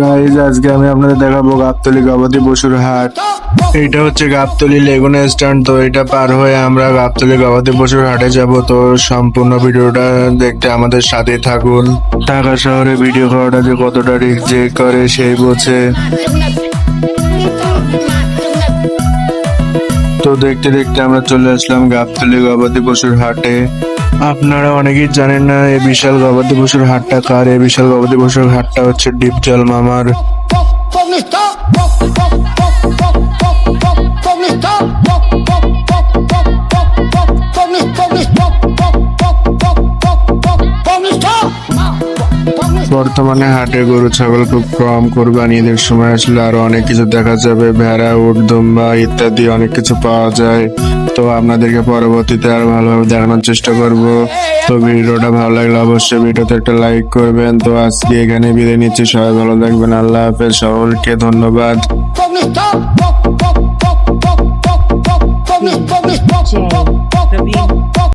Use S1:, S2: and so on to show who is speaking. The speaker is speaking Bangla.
S1: গাইজ আজকে আমি আপনাদের দেখাবো গাবতলি গবাদি পশুর হাট। এটা হচ্ছে গাবতলি লেগুনা স্ট্যান্ড তো এটা পার হয়ে আমরা গাবতলি গবাদি পশুর হাটে যাব। তো সম্পূর্ণ ভিডিওটা দেখতে আমাদের সাথে থাকুন। ঢাকা শহরে ভিডিও করাটা যে কতটা রিস্ক যে করে সেই বোঝে। তো দেখতে দেখতে আমরা চলে আসলাম গাবতলি গবাদি পশুর হাটে। আপনারা অনেকেই জানেন না এই বিশাল গবাদি পশুর হাটটা কার? এই বিশাল গবাদি পশুর হাটটা হচ্ছে ডিপজল মামার। বর্তমানে হাটে গরু, ছাগল খুব কম কোরবানি ঈদের সময় আসলে আরও অনেক কিছু দেখা যাবে, ভেড়া, উট, দুম্বা ইত্যাদি অনেক কিছু পাওয়া যায়। তো আপনাদেরকে পরবর্তীতে আরও ভালোভাবে দেখানোর চেষ্টা করব। তো ভিডিওটা ভালো লাগলে অবশ্যই ভিডিওতে একটা লাইক করবেন। তো আজকে এখানে বিদায় নিচ্ছি, সবাই ভালো থাকবেন, আল্লাহ হাফেজ, সকলকে ধন্যবাদ।